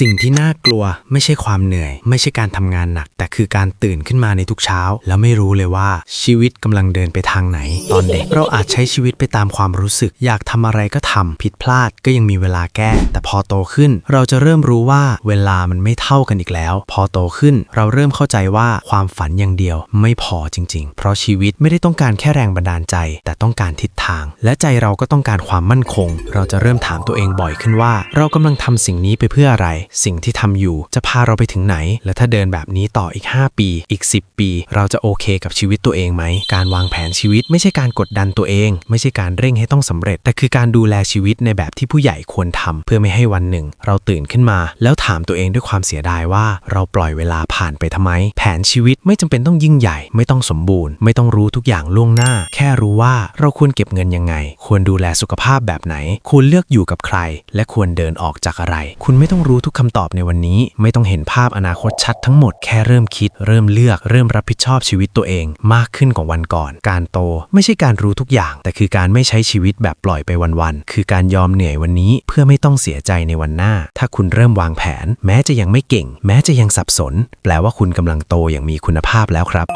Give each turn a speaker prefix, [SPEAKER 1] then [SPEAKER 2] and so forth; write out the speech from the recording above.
[SPEAKER 1] สิ่งที่น่ากลัวไม่ใช่ความเหนื่อย ไม่ใช่การทำงานหนัก แต่คือการตื่นขึ้นมาในทุกเช้า แล้วไม่รู้เลยว่าชีวิตกำลังเดินไปทางไหน ตอนเด็กเราอาจใช้ชีวิตไปตามความรู้สึก อยากทำอะไรก็ทำผิดพลาดก็ยังมีเวลาแก้ แต่พอโตขึ้น เราจะเริ่มรู้ว่าเวลามันไม่เท่ากันอีกแล้ว พอโตขึ้นเราเริ่มเข้าใจว่าความฝันอย่างเดียวไม่พอจริง ๆ เพราะชีวิตไม่ได้ต้องการแค่แรงบันดาลใจ แต่ต้องการทิศทาง และใจเราก็ต้องการความมั่นคง เราจะเริ่มถามตัวเองบ่อยขึ้นว่า เรากำลังทำสิ่งนี้ไปเพื่ออะไร สิ่งที่ทำอยู่จะพาเราไปถึงไหน และถ้าเดินแบบนี้ต่ออีก 5 ปี อีก 10 ปี เราจะโอเคกับชีวิตตัวเองไหม การวางแผนชีวิตไม่ใช่การกดดันตัวเอง ไม่ใช่การเร่งให้ต้องสำเร็จ แต่คือการดูแลชีวิตในแบบที่ผู้ใหญ่ควรทำเพื่อไม่ให้วันหนึ่ง เราตื่นขึ้นมา แล้วถามตัวเองด้วยความเสียดายว่า เราปล่อยเวลาผ่านไปทำไม แผนชีวิตไม่จำเป็นต้องยิ่งใหญ่ ไม่ต้องสมบูรณ์ ไม่ต้องรู้ทุกอย่างล่วงหน้า แค่รู้ว่าเราควรเก็บเงินยังไงควรดูแลสุขภาพแบบไหน ควรเลือกอยู่กับใคร และควรเดินออกจากอะไร คุณไม่ต้องรู้ทุกคำตอบในวันนี้ ไม่ต้องเห็นภาพอนาคตชัดทั้งหมดแค่เริ่มคิด เริ่มเลือกเริ่มรับผิดชอบชีวิตตัวเอง มากขึ้นกว่าวันก่อน การโตไม่ใช่การรู้ทุกอย่าง แต่คือการไม่ใช้ชีวิตแบบปล่อยไปวันๆคือการยอมเหนื่อยวันนี้ เพื่อไม่ต้องเสียใจในวันหน้า ถ้าคุณเริ่มวางแผน แม้จะยังไม่เก่ง แม้จะยังสับสน แปลว่าคุณกำลังโตอย่างมีคุณภาพแล้วครับ